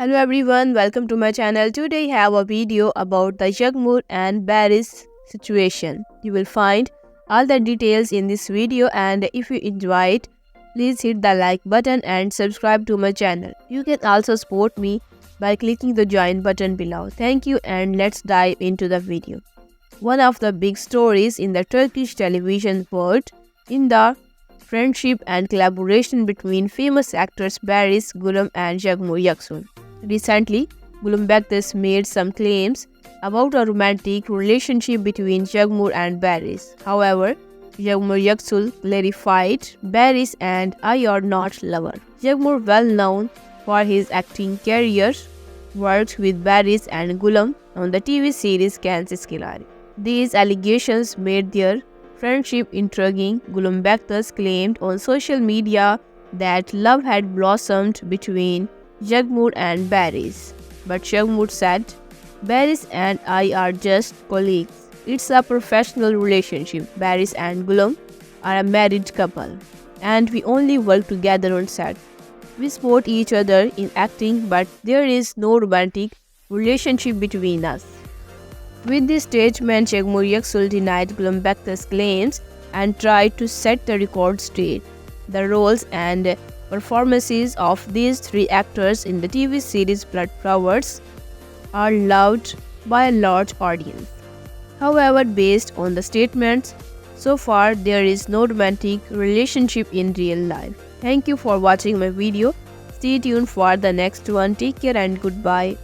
Hello everyone, welcome to my channel. Today I have a video about the Jagmoor and Barry's situation. You will find all the details in this video and if you enjoy it, please hit the like button and subscribe to my channel. You can also support me by clicking the join button below. Thank you and let's dive into the video. One of the big stories in the Turkish television world in the friendship and collaboration between famous actors Barış Güler and Jagmoor Yaksul. Recently, Güler Bektaş made some claims about a romantic relationship between Jagmoor and Barış. However, Jagmoor Yaksul clarified, Barış and I are not lovers. Jagmoor, well known for his acting career, worked with Barış and Güler on the TV series Kansas Kilari. These allegations made their friendship intriguing. Güler Bektaş claimed on social media that love had blossomed between Jagmoor and Barış. But Jagmoor said, Barış and I are just colleagues. It's a professional relationship. Barış and Güler are a married couple, and we only work together on set. We support each other in acting, but there is no romantic relationship between us. With this statement, Jagmoor Yaksul denied Güler Bektaş's claims and tried to set the record straight. The roles and performances of these three actors in the TV series Blood Flowers are loved by a large audience. However, based on the statements, so far there is no romantic relationship in real life. Thank you for watching my video. Stay tuned for the next one. Take care and goodbye.